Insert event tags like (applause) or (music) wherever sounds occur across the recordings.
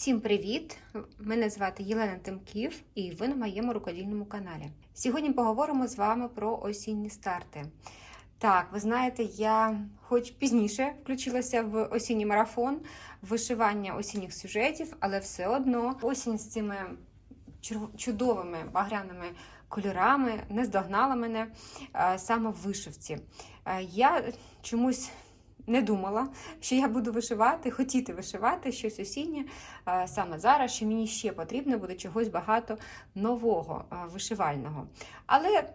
Всім привіт! Мене звати Єлена Тимків і ви на моєму рукодільному каналі. Сьогодні поговоримо з вами про осінні старти. Так, ви знаєте, я хоч пізніше включилася в осінній марафон вишивання осінніх сюжетів, але все одно осінь з цими чудовими багряними кольорами не здогнала мене е, саме в вишивці. Е, Я чомусь не думала, що я буду вишивати, хотіти вишивати щось осіннє е, саме зараз, що мені ще потрібно буде чогось багато нового е, вишивального. Але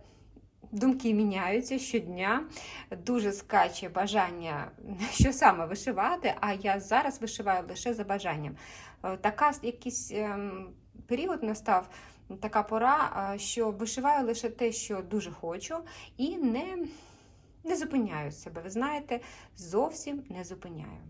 думки міняються щодня, дуже скаче бажання, (laughs) що саме вишивати, а я зараз вишиваю лише за бажанням. Е, Така якийсь ем, період настав. Така пора, що вишиваю лише те, що дуже хочу, і не, не зупиняю себе. Ви знаєте, зовсім не зупиняю.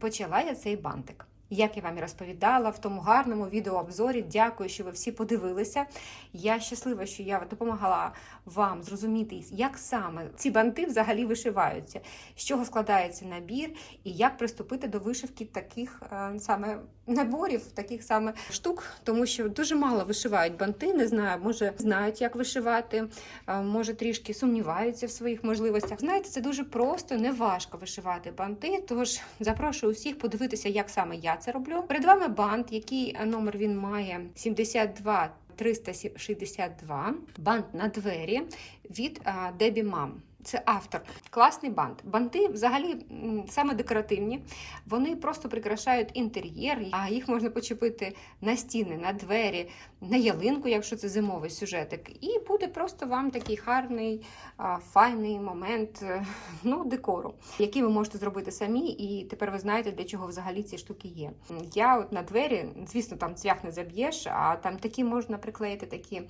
Почала я цей бантик. Як я вам і розповідала в тому гарному відеообзорі, дякую, що ви всі подивилися. Я щаслива, що я допомагала вам зрозуміти, як саме ці банти взагалі вишиваються, з чого складається набір, і як приступити до вишивки таких е, саме наборів, таких саме штук, тому що дуже мало вишивають банти. Не знаю, може знають, як вишивати, е, може трішки сумніваються в своїх можливостях. Знаєте, це дуже просто, не важко вишивати банти. Тож запрошую усіх подивитися, як саме я це роблю. Перед вами бант, який е, номер він має 72 362. Бант на двері від Дебі Мам. Це автор. Класний бант. Банти взагалі саме декоративні. Вони просто прикрашають інтер'єр, а їх можна почепити на стіни, на двері, на ялинку, якщо це зимовий сюжетик. І буде просто вам такий гарний, файний момент е, (laughs) ну, декору, який ви можете зробити самі, і тепер ви знаєте, для чого взагалі ці штуки є. Я от на двері, звісно, там цвях не заб'єш, а там такі можна приклеїти такі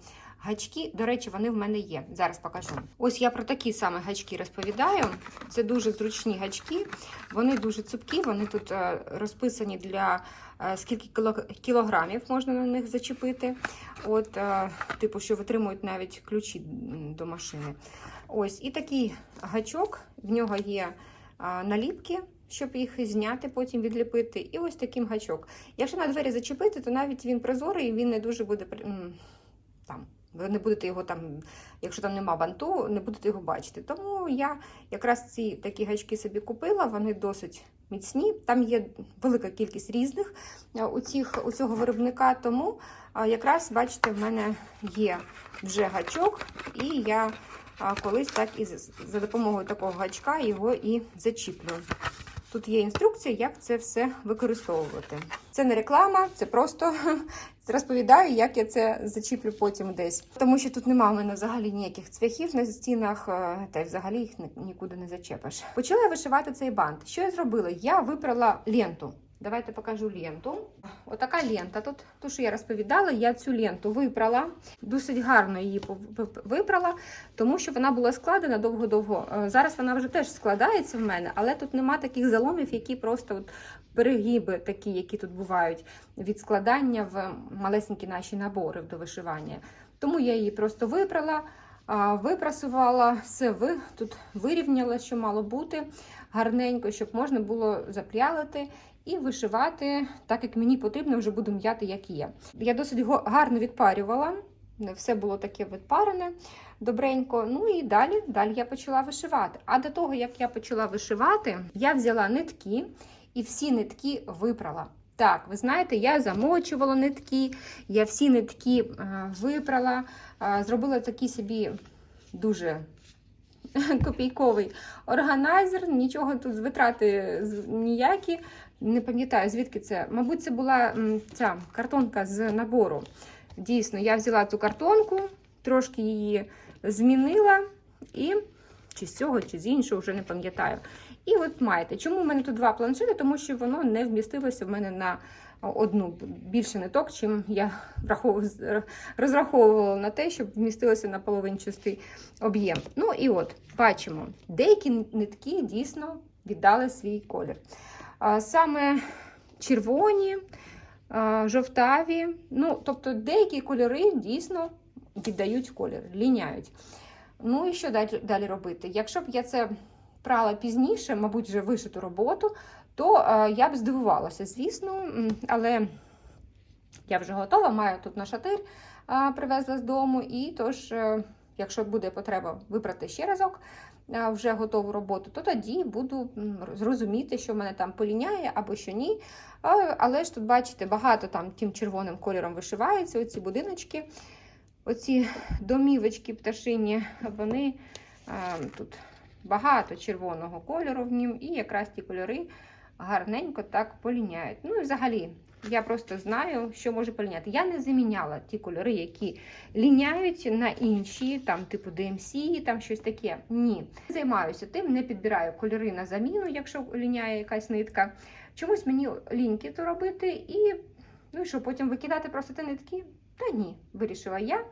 гачки. До речі, вони в мене є. Зараз покажу. Ось я про такі саме гачки розповідаю. Це дуже зручні гачки, вони дуже цупкі, вони тут е, розписані для е, скільки кілограмів можна на них зачепити. От, е, типу, що витримують навіть ключі до машини. Ось, і такий гачок, в нього є наліпки. Щоб їх зняти, потім відліпити. І ось таким гачок. Якщо на двері зачепити, то навіть він прозорий, він не дуже буде там. Ви не будете його там, якщо там нема банту, не будете його бачити. Тому я якраз ці такі гачки собі купила, вони досить міцні. Там є велика кількість різних у, цих, у цього виробника. Тому якраз, бачите, в мене є вже гачок, і я колись так і за допомогою такого гачка його і зачіплю. Тут є інструкція, як це все використовувати. Це не реклама, це просто (laughs) розповідаю, як я це зачіплю потім десь. Тому що тут немає в мене взагалі ніяких цвяхів на стінах, е, та й взагалі їх ні- нікуди не зачепиш. Почала я вишивати цей бант. Що я зробила? Я випрала ленту. Давайте покажу ленту. Отака лента. Тут, ту, що я розповідала, я цю ленту випрала. Досить гарно її випрала, тому що вона була складена довго-довго. Е, Зараз вона вже теж складається в мене, але тут нема таких заломів, які просто от перегиби, такі, які тут бувають від складання в малесенькі наші набори до вишивання. Тому я її просто випрала. Випрасувала все ви тут вирівняла, що мало бути гарненько, щоб можна було запрялити і вишивати так, як мені потрібно, вже буду м'яти, як є. Я досить гарно відпарювала, все було таке відпарене добренько. Ну і далі, далі я почала вишивати. А до того, як я почала вишивати, я взяла нитки і всі нитки випрала. Так, ви знаєте, я замочувала нитки, я всі нитки е, випрала, е, зробила такий собі дуже (laughs) копійковий органайзер, нічого тут витрати ніякі. Не пам'ятаю, звідки це. Мабуть, це була ця картонка з набору. Дійсно, я взяла цю картонку, трошки її змінила і чи з цього, чи з іншого, вже не пам'ятаю. І от маєте. Чому в мене тут два планшети? Тому що воно не вмістилося в мене на одну більше ниток, чим я розраховувала на те, щоб вмістилося на половинчастий об'єм. Ну і от бачимо, деякі нитки дійсно віддали свій колір. Саме червоні, жовтаві, ну, тобто деякі кольори дійсно віддають колір, ліняють. Ну і що далі, робити? Якщо б я це прала пізніше, мабуть, вже вишиту роботу, то я б здивувалася, звісно, але я вже готова, маю тут на шатир привезла з дому, і тож, е, якщо буде потреба випрати ще разок вже готову роботу, то тоді буду зрозуміти, що в мене там поліняє або що ні. Але ж тут, бачите, багато там тим червоним кольором вишивається, оці будиночки, оці домівочки пташині, вони тут багато червоного кольору в нім, і якраз ті кольори гарненько так поліняють. Ну і взагалі, я просто знаю, що може поліняти. Я не заміняла ті кольори, які ліняють на інші, там, типу DMC, там щось таке. Ні. Займаюся тим, не підбираю кольори на заміну, якщо ліняє якась нитка. Чомусь мені ліньки то робити, і ну і що, потім викидати просто ті нитки? Та ні, вирішила я.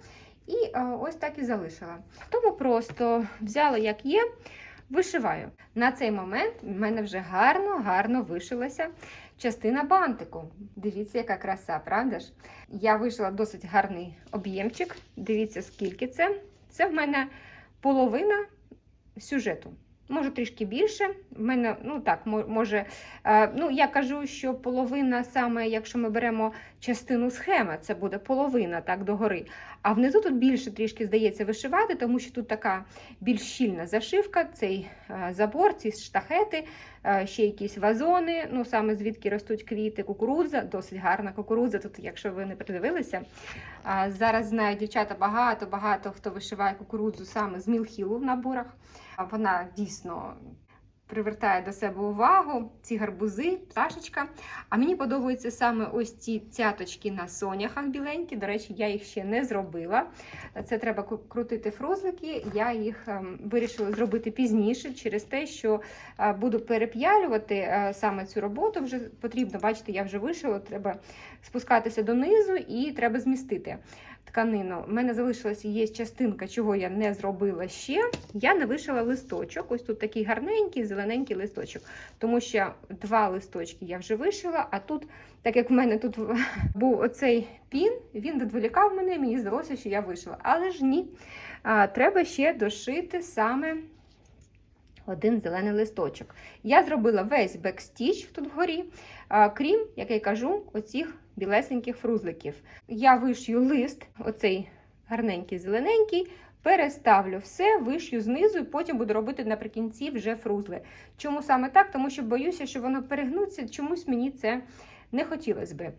І е, ось так і залишила. Тому просто взяла, як є, вишиваю. На цей момент в мене вже гарно-гарно вишилася частина бантику. Дивіться, яка краса, правда ж? Я вийшла досить гарний об'ємчик. Дивіться, скільки це. Це в мене половина сюжету. Може трішки більше. В мене, ну так, може, е, ну я кажу, що половина саме, якщо ми беремо частину схеми, це буде половина так догори. А внизу тут більше трішки здається вишивати, тому що тут така більш щільна зашивка, цей е, забор, ці штахети, е, ще якісь вазони, ну саме звідки ростуть квіти, кукурудза, досить гарна кукурудза. Тут, якщо ви не придивилися, зараз знають дівчата багато, багато хто вишиває кукурудзу саме з мілхілу в наборах. Вона дійсно привертає до себе увагу, ці гарбузи, пташечка. А мені подобаються саме ось ці цяточки на соняхах біленькі. До речі, я їх ще не зробила. Це треба крутити фрузлики. Я їх ем, вирішила зробити пізніше через те, що е, буду переп'ялювати е, саме цю роботу. Вже потрібно, бачите, я вже вишила, треба спускатися донизу і треба змістити тканину. У мене залишилася є частинка, чого я не зробила ще. Я не вишила листочок. Ось тут такий гарненький, зелененький листочок. Тому що два листочки я вже вишила, а тут, так як в мене тут (laughs) був оцей пін, він відволікав мене, мені здалося, що я вишила. Але ж ні. Треба ще дошити саме один зелений листочок. Я зробила весь бекстіч тут вгорі, крім, як я кажу, оцих білесеньких фрузликів. Я вишью лист, оцей гарненький зелененький, переставлю все, вишью знизу, і потім буду робити наприкінці вже фрузли. Чому саме так? Тому що боюся, що воно перегнуться, чомусь мені це не хотілося би.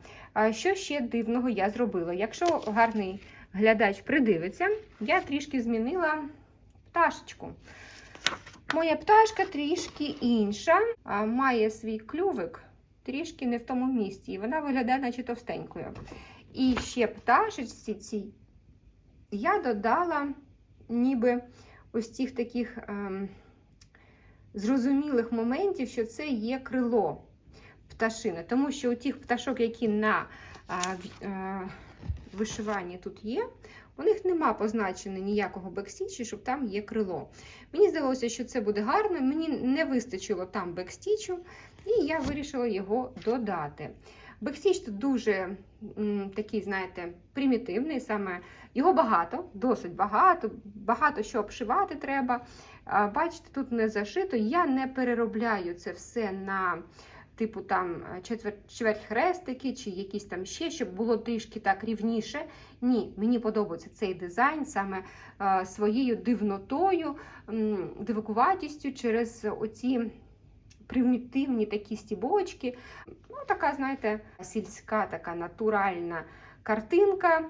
Що ще дивного я зробила? Якщо гарний глядач придивиться, я трішки змінила пташечку. Моя пташка трішки інша, має свій клювик трішки не в тому місці, і вона виглядає, наче товстенькою. І ще пташечці цій я додала ніби ось цих таких ем, зрозумілих моментів, що це є крило пташини. Тому що у тих пташок, які на в- а, вишиванні тут є, у них нема позначено ніякого бекстічу, щоб там є крило. Мені здалося, що це буде гарно, мені не вистачило там бекстічу, і я вирішила його додати. Бекстіч тут дуже м, такий, знаєте, примітивний, саме його багато, досить багато, багато що обшивати треба. Бачите, тут не зашито. Я не переробляю це все на типу там чверть хрестики чи якісь там ще, щоб було трішки так рівніше. Ні, мені подобається цей дизайн саме е, своєю дивнотою, дивакуватістю через оці примітивні такі стібочки. Ну, така, знаєте, сільська, така натуральна картинка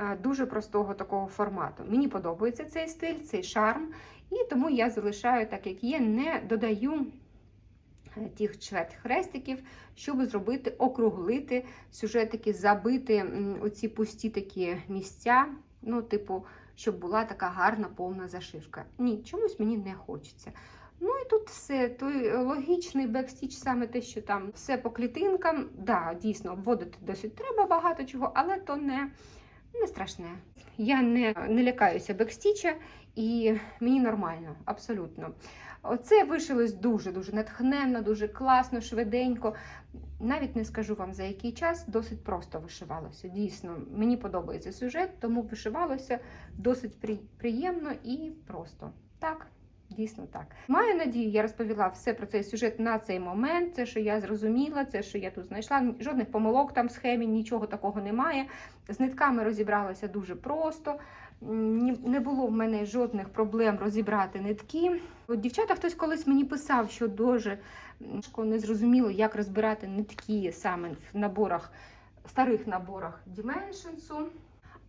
е, дуже простого такого формату. Мені подобається цей стиль, цей шарм, і тому я залишаю так, як є, не додаю е, тих чверть хрестиків, щоб зробити, округлити сюжетики, забити оці пусті такі місця, ну, типу, щоб була така гарна повна зашивка. Ні, чомусь мені не хочеться. Ну і тут все. Той логічний бекстіч, саме те, що там все по клітинкам. Да, дійсно, обводити досить треба багато чого, але то не, не страшне. Я не, не лякаюся бекстіча, і мені нормально, абсолютно. Оце вишилось дуже-дуже натхненно, дуже класно, швиденько. Навіть не скажу вам за який час, досить просто вишивалося. Дійсно, мені подобається сюжет, тому вишивалося досить при- приємно і просто. Так, дійсно так. Маю надію, я розповіла все про цей сюжет на цей момент. Це, що я зрозуміла, це, що я тут знайшла. Жодних помилок там в схемі, нічого такого немає. З нитками розібралася дуже просто. Не було в мене жодних проблем розібрати нитки. От дівчата, хтось колись мені писав, що дуже не зрозуміло, як розбирати нитки саме в наборах, старих наборах Dimensions.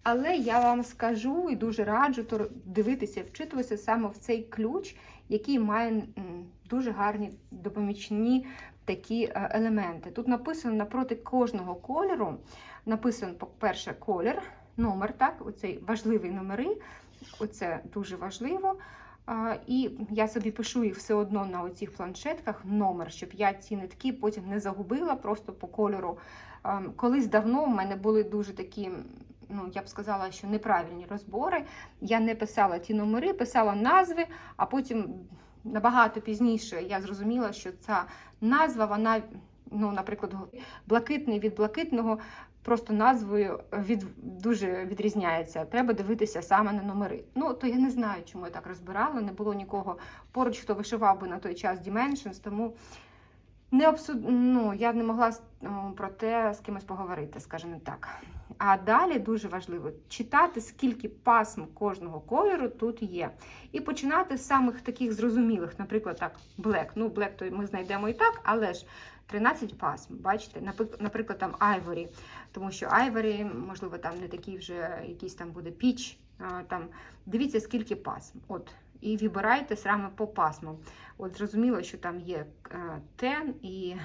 Але я вам скажу і дуже раджу дивитися, вчитуватися саме в цей ключ, який має дуже гарні допомічні такі е, елементи. Тут написано напроти кожного кольору, написано, по-перше, колір, номер, так, оцей важливі номери, оце дуже важливо. І я собі пишу їх все одно на оцих планшетках номер, щоб я ці нитки потім не загубила просто по кольору. Колись давно в мене були дуже такі, ну я б сказала, що неправильні розбори. Я не писала ті номери, писала назви, а потім набагато пізніше я зрозуміла, що ця назва, вона, ну, наприклад, блакитний від блакитного. Просто назвою від дуже відрізняється. Треба дивитися саме на номери. Ну то я не знаю, чому я так розбирала. Не було нікого поруч, хто вишивав би на той час Dimensions, тому не обсуд... ну, я не могла про те з кимось поговорити, скажімо так. А далі дуже важливо читати, скільки пасм кожного кольору тут є. І починати з самих таких зрозумілих, наприклад, так, Black. Ну, Black то ми знайдемо і так, але ж 13 пасм, бачите, наприклад, там Ivory, тому що Ivory, можливо, там не такий вже якийсь там буде піч. Там дивіться, скільки пасм. От. І вибирайте саме по пасмам. От зрозуміло, що там є е, Ten і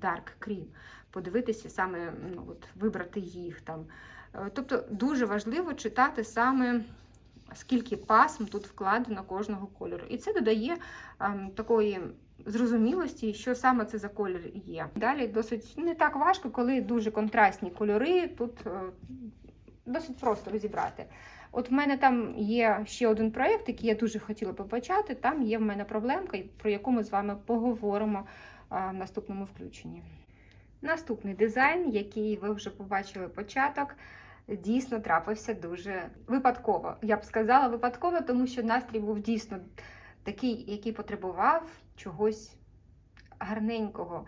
Dark Cream. Подивитися саме, ну, от, вибрати їх там. Е, Тобто дуже важливо читати саме скільки пасм тут вкладено кожного кольору. І це додає ем, такої зрозумілості, що саме це за колір є. Далі досить не так важко, коли дуже контрастні кольори. Тут е, досить просто розібрати. От в мене там є ще один проєкт, який я дуже хотіла би почати. Там є в мене проблемка, про яку ми з вами поговоримо а, в наступному включенні. Наступний дизайн, який ви вже побачили початок, дійсно трапився дуже випадково. Я б сказала випадково, тому що настрій був дійсно такий, який потребував чогось гарненького.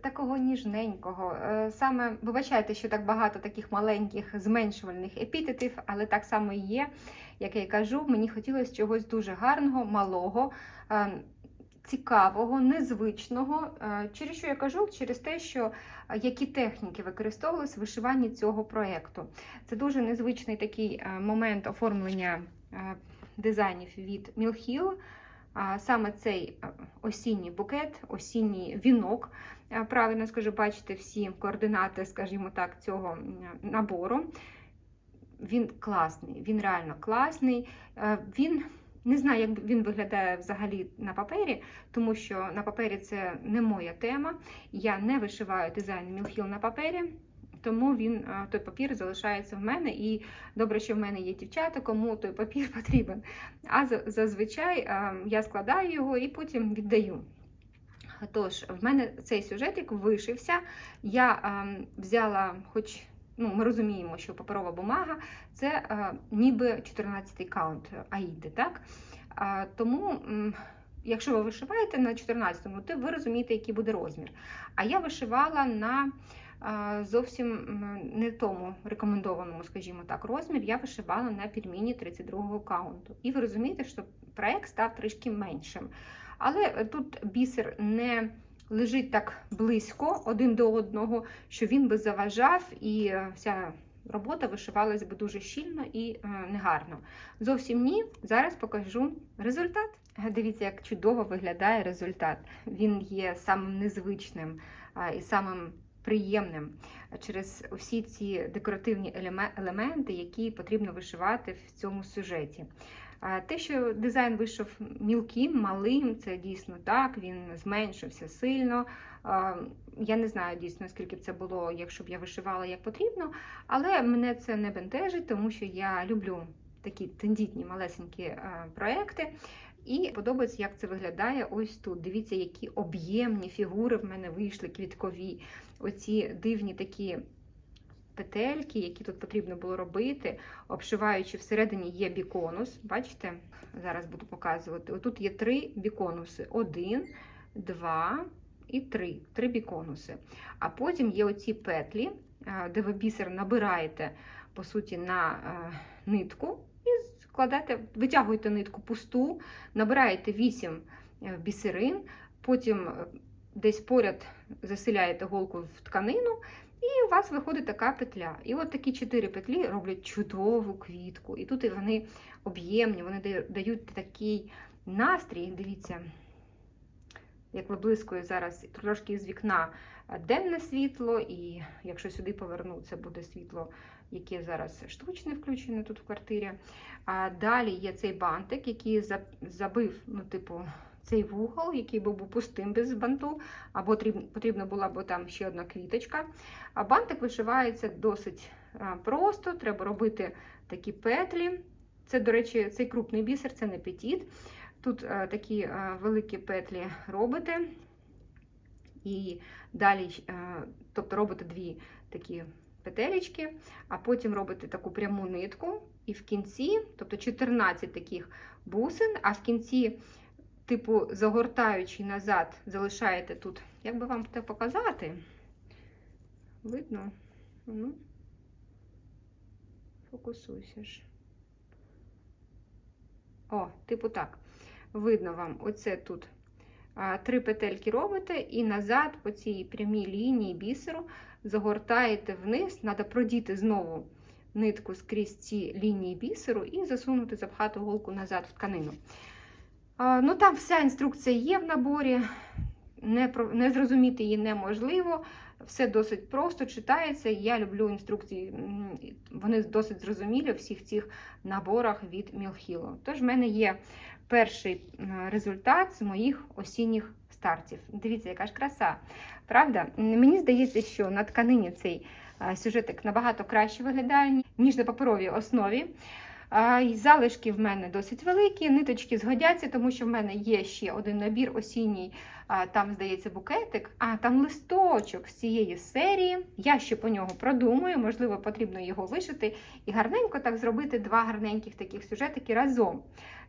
Такого ніжненького. Е, Саме вибачайте, що так багато таких маленьких зменшувальних епітетів, але так само і є. Як я кажу, мені хотілося чогось дуже гарного, малого, е, цікавого, незвичного. Е, Через що я кажу? Через те, що які техніки використовувалися в вишиванні цього проєкту. Це дуже незвичний такий момент оформлення дизайнів від Мілхіл. Саме цей е, осінній букет, осінній вінок. Е, Правильно скажу, бачите всі координати, скажімо так, цього набору. Він класний, він реально класний. Е, Він не знаю, як він виглядає взагалі на папері, тому що на папері це не моя тема. Я не вишиваю дизайн Мілхіл на папері. Тому він той папір залишається в мене, і добре, що в мене є дівчата, кому той папір (laughs) потрібен. А зазвичай я складаю його і потім віддаю. Тож, в мене цей сюжетик вишився. Я взяла, хоч ну, ми розуміємо, що паперова бумага це ніби 14-й каунт Аїди, так? Тому, якщо ви вишиваєте на 14-му, то ви розумієте, який буде розмір. А я вишивала на зовсім не тому рекомендованому, скажімо так, розмір. Я вишивала на пельмені 32-го каунту. І ви розумієте, що проект став трішки меншим. Але тут бісер не лежить так близько один до одного, що він би заважав, і е, вся робота вишивалась би дуже щільно і е, негарно. Зовсім ні. Зараз покажу результат. Дивіться, як чудово виглядає результат. Він є самим незвичним і самим приємним через усі ці декоративні елементи, які потрібно вишивати в цьому сюжеті. Те, що дизайн вийшов мілким, малим, це дійсно так, він зменшився сильно. Я не знаю дійсно, скільки б це було, якщо б я вишивала як потрібно, але мене це не бентежить, тому що я люблю такі тендітні малесенькі проекти. І подобається, як це виглядає ось тут. Дивіться, які об'ємні фігури в мене вийшли, квіткові. Оці дивні такі петельки, які тут потрібно було робити, обшиваючи всередині є біконус. Бачите? Зараз буду показувати. Отут є три біконуси: один, два і три. Три біконуси. А потім є оці петлі, е, де ви бісер набираєте, по суті, на е, нитку і складаєте, витягуєте нитку пусту, набираєте 8 бісерин, потім е, десь поряд заселяєте голку в тканину. І у вас виходить така петля. І от такі чотири петлі роблять чудову квітку. І тут вони об'ємні, вони дають такий настрій. Дивіться, як виблискує зараз трошки з вікна денне світло, і якщо сюди поверну, це буде світло, яке зараз штучне включене тут в квартирі. А далі є цей бантик, який забив, ну, типу, цей вугол, який був пустим без банту, або потрібна була б там ще одна квіточка. А бантик вишивається досить просто, треба робити такі петлі. Це, до речі, цей крупний бісер, це не петіт. Тут а, такі а, великі петлі робите. І далі, а, тобто робите дві такі петелечки, а потім робите таку пряму нитку. І в кінці, тобто 14 таких бусин, а в кінці, типу, загортаючи назад, залишаєте тут, як би вам це показати? Видно? Ну, фокусуйся ж. О, типу так. Видно вам, оце тут три петельки робите, і назад по цій прямій лінії бісеру загортаєте вниз. Треба продіти знову нитку скрізь ці лінії бісеру і засунути, запхати голку назад в тканину. Ну, там вся інструкція є в наборі, не, не зрозуміти її неможливо. Все досить просто читається. Я люблю інструкції, вони досить зрозумілі у всіх цих наборах від Мілхіло. Тож в мене є перший результат з моїх осінніх стартів. Дивіться, яка ж краса. Правда? Мені здається, що на тканині цей сюжетик набагато краще виглядає, ніж на паперовій основі. Залишки в мене досить великі, ниточки згодяться, тому що в мене є ще один набір осінній, там, здається, букетик, а там листочок з цієї серії. Я ще по нього продумаю, можливо, потрібно його вишити і гарненько так зробити два гарненьких таких сюжетики разом.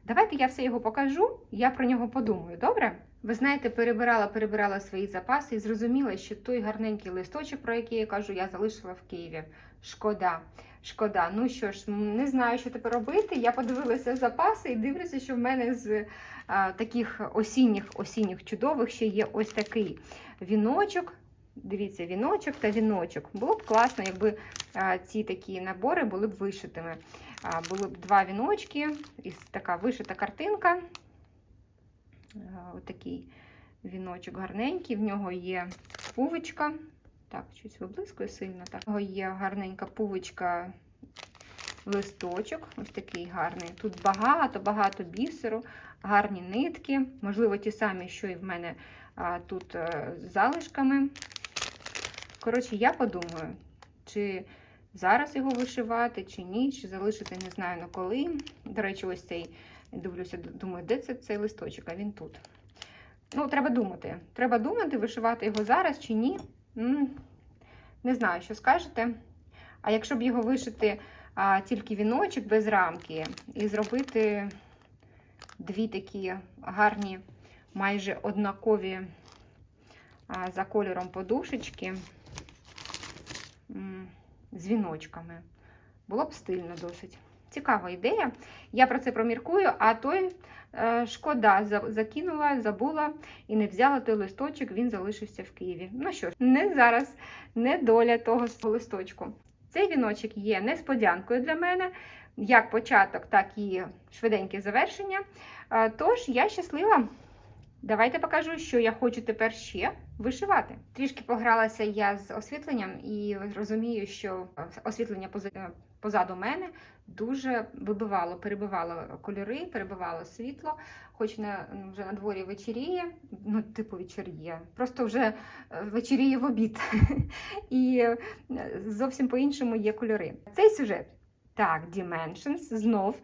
Давайте я все його покажу, я про нього подумаю, добре? Ви знаєте, перебирала, перебирала свої запаси і зрозуміла, що той гарненький листочок, про який я кажу, я залишила в Києві. Шкода. Шкода. Ну що ж, не знаю, що тепер робити. Я подивилася запаси і дивлюся, що в мене з а, таких осінніх, осінніх чудових ще є ось такий віночок. Дивіться, віночок та віночок. Було б класно, якби а, ці такі набори були б вишитими. А, були б два віночки, і така вишита картинка. А, Отакий віночок гарненький, в нього є пувочка. Так, щось виблискує сильно. Так. Є гарненька пувочка, листочок, ось такий гарний. Тут багато-багато бісеру, гарні нитки, можливо, ті самі, що і в мене а, тут е, з залишками. Коротше, я подумаю, чи зараз його вишивати, чи ні, чи залишити, не знаю на коли. До речі, ось цей, дивлюся, думаю, де це цей листочок, а він тут. Ну, треба думати. Треба думати, вишивати його зараз чи ні. Не знаю, що скажете. А якщо б його вишити а, тільки віночок без рамки і зробити дві такі гарні, майже однакові а, за кольором подушечки з віночками, було б стильно досить. Цікава ідея. Я про це проміркую, а той е, шкода, закинула, забула і не взяла той листочок, він залишився в Києві. Ну що ж, не зараз, не доля того листочку. Цей віночок є несподянкою для мене, як початок, так і швиденьке завершення. Е, Тож я щаслива. Давайте покажу, що я хочу тепер ще вишивати. Трішки погралася я з освітленням і розумію, що освітлення е, позаду мене дуже вибивало, перебивало кольори, перебивало світло, хоч на, вже на дворі вечеріє, ну, типу вечеріє, просто вже е, вечеріє в обід. (laughs) І е, зовсім по-іншому є кольори. Цей сюжет Так, Dimensions, знов.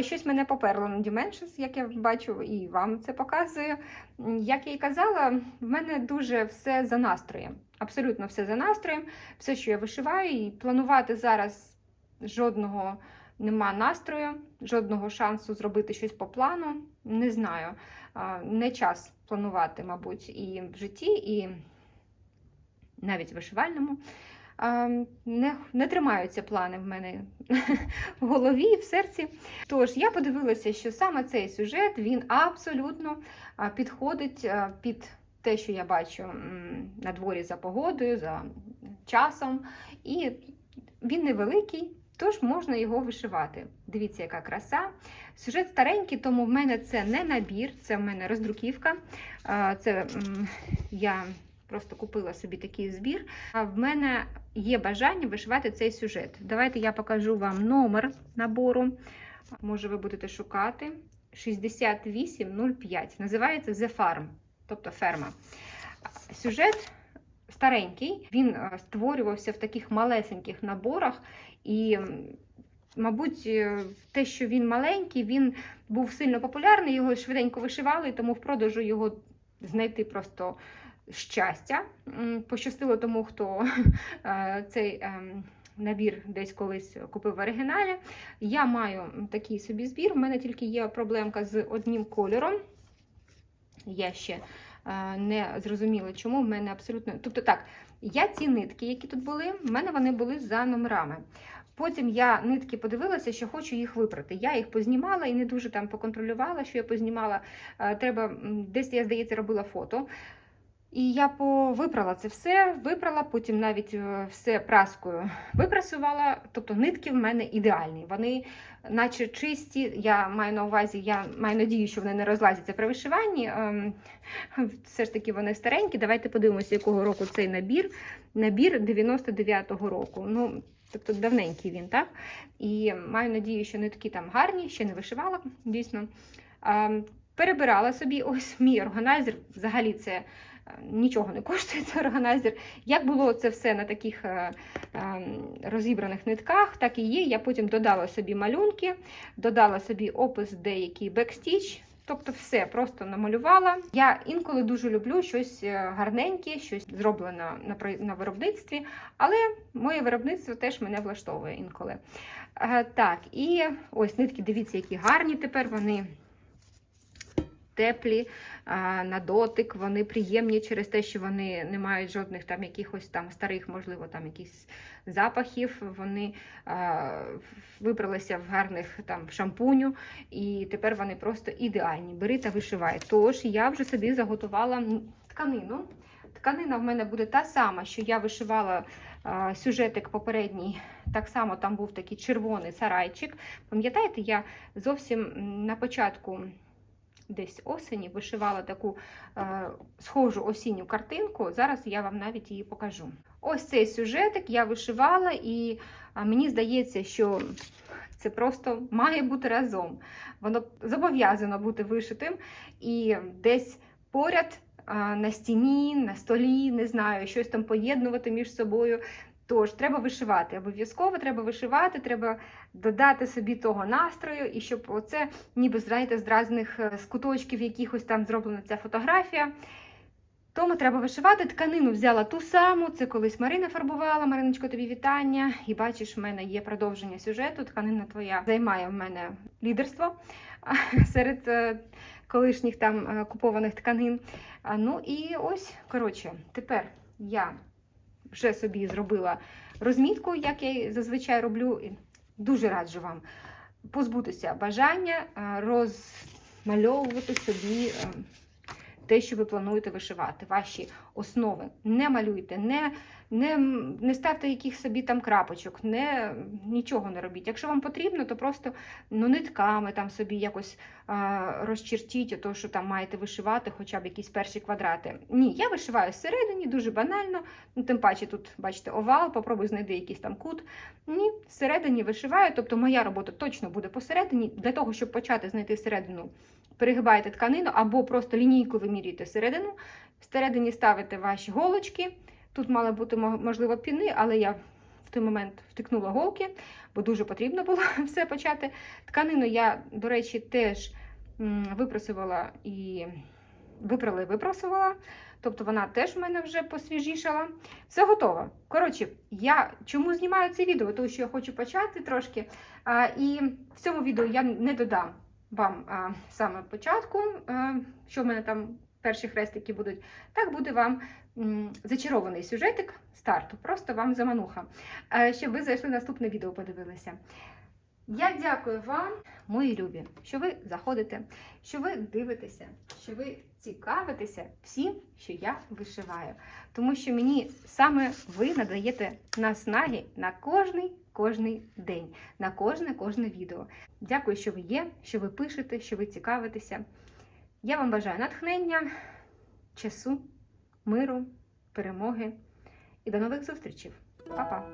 Щось мене поперло на Dimensions, як я бачу, і вам це показую. Як я і казала, в мене дуже все за настроєм. Абсолютно все за настроєм, все, що я вишиваю, і планувати зараз жодного нема настрою, жодного шансу зробити щось по плану. Не знаю. Не час планувати, мабуть, і в житті, і навіть в вишивальному. Не, не тримаються плани в мене (laughs) в голові і в серці. Тож я подивилася, що саме цей сюжет він абсолютно підходить під те, що я бачу на дворі за погодою, за часом. І він невеликий, тож можна його вишивати. Дивіться, яка краса. Сюжет старенький, тому в мене це не набір, це в мене роздруківка. Це я просто купила собі такий збір. А в мене є бажання вишивати цей сюжет. Давайте я покажу вам номер набору. Може, ви будете шукати. 6805. Називається The Farm, тобто ферма. Сюжет старенький, він е, створювався в таких малесеньких наборах. І, мабуть, е, те, що він маленький, він був сильно популярний, його швиденько вишивали, тому в продажу його знайти просто щастя. Пощастило тому, хто (laughs) е, цей ем, набір десь колись купив в оригіналі. Я маю такий собі збір. У мене тільки є проблемка з одним кольором. Я ще не зрозуміла, чому в мене абсолютно. Тобто так, я ці нитки, які тут були, в мене вони були за номерами. Потім я нитки подивилася, що хочу їх випрати. Я їх познімала і не дуже там поконтролювала, що я познімала. Е, Треба десь я, здається, робила фото. І я повипрала це все, випрала, потім навіть е, все праскою випрасувала. Тобто нитки в мене ідеальні. Вони, наче чисті. Я маю на увазі, я маю надію, що вони не розлазяться при вишиванні. Ем, Все ж таки вони старенькі. Давайте подивимося, якого року цей набір. Набір 99-го року. Ну, тобто давненький він, так? І маю надію, що нитки там гарні, ще не вишивала, дійсно. Ем, Перебирала собі ось мій органайзер. Взагалі це нічого не коштує (laughs) цей органайзер. Як було це все на таких е, е, розібраних нитках, так і є. Я потім додала собі малюнки, додала собі опис деякий бекстіч. Тобто все просто намалювала. Я інколи дуже люблю щось е, гарненьке, щось зроблене на, виробництві, але моє виробництво теж мене влаштовує інколи. Так, і ось нитки, дивіться, які гарні тепер вони теплі на дотик, вони приємні через те, що вони не мають жодних там якихось там старих, можливо, там якісь запахів. Вони вибралися в гарних там шампуню, і тепер вони просто ідеальні. Бери та вишивай. Тож я вже собі заготувала тканину. Тканина в мене буде та сама, що я вишивала а, сюжетик попередній. Так само там був такий червоний сарайчик. Пам'ятаєте, я зовсім на початку десь осені вишивала таку е, схожу осінню картинку. Зараз я вам навіть її покажу. Ось цей сюжетик я вишивала, і мені здається, що це просто має бути разом. Воно зобов'язано бути вишитим і десь поряд. На стіні, на столі, не знаю, щось там поєднувати між собою. Тож треба вишивати. Обов'язково треба вишивати, треба додати собі того настрою, і щоб оце, ніби знаєте, з різних е, з куточків якихось там зроблена ця фотографія. Тому треба вишивати. Тканину взяла ту саму. Це колись Марина фарбувала. Мариночко, тобі вітання. І бачиш, в мене є продовження сюжету. Тканина твоя займає в мене лідерство (laughs) серед е, колишніх там е, купованих тканин. Ну і ось, коротше, тепер я вже собі зробила розмітку, як я зазвичай роблю. Дуже раджу вам позбутися бажання е, розмальовувати собі е, те, що ви плануєте вишивати, ваші основи. Не малюйте, не, не, не ставте яких собі там крапочок, не, нічого не робіть. Якщо вам потрібно, то просто ну, нитками там собі якось а, розчертіть, то, що там маєте вишивати, хоча б якісь перші квадрати. Ні, я вишиваю всередині, дуже банально. Ну, тим паче тут, бачите, овал, попробуй знайти якийсь там кут. Ні, всередині вишиваю, тобто моя робота точно буде посередині. Для того, щоб почати знайти середину, перегибаєте тканину або просто лінійку вимірюєте середину. Всередині ставите ваші голочки. Тут мали бути можливо піни, але я в той момент втикнула голки, бо дуже потрібно було (laughs) все почати. Тканину я, до речі, теж випросувала і випрала і випросувала. Тобто вона теж в мене вже посвіжішала. Все готово. Коротше, я чому знімаю це відео? Тому що я хочу почати трошки. А, і в цьому відео я не додам вам а, саме початку, а, що в мене там перші хрестики будуть. Так буде вам зачарований сюжетик старту, просто вам замануха, щоб ви зайшли наступне відео, подивилися. Я дякую вам, мої любі, що ви заходите, що ви дивитеся, що ви цікавитеся всім, що я вишиваю. Тому що мені саме ви надаєте наснаги на кожний кожний день, на кожне кожне відео. Дякую, що ви є, що ви пишете, що ви цікавитеся. Я вам бажаю натхнення, часу, миру, перемоги і до нових зустрічей. Па-па!